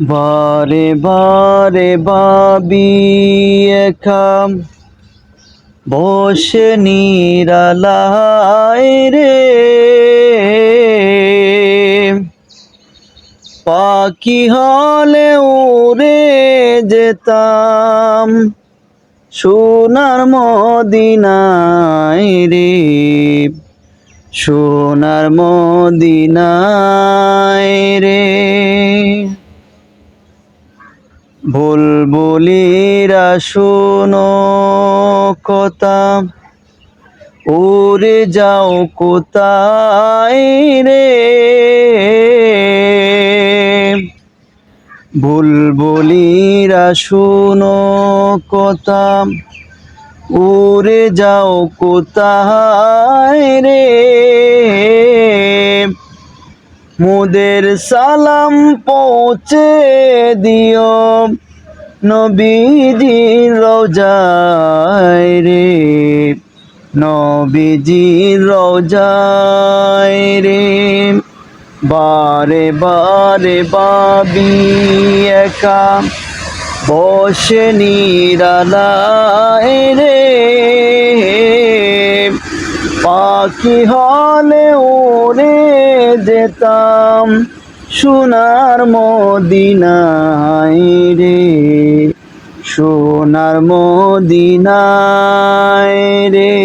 বারে বারে বাবি একাম বসে নিরালায় রে। পাখি হলে উড়ে যেতাম। সোনার মদিনায় রে। সোনার মদিনায় রে। বুলবুলিরা শোনো কথা। উড়ে যাও কোথায় রে? বুলবুলিরা শোনো কথা। উড়ে যাও কোথায় রে? মুদের সালাম পৌঁছে দিও। নবীজির রোজায় রে, নবীজির রোজায় রে। বারে বারে বাবি একা বসে নিরালায় রে পাখি হলে ওরে যেতাম সোনার মদিনায় রে সোনার মদিনায় রে।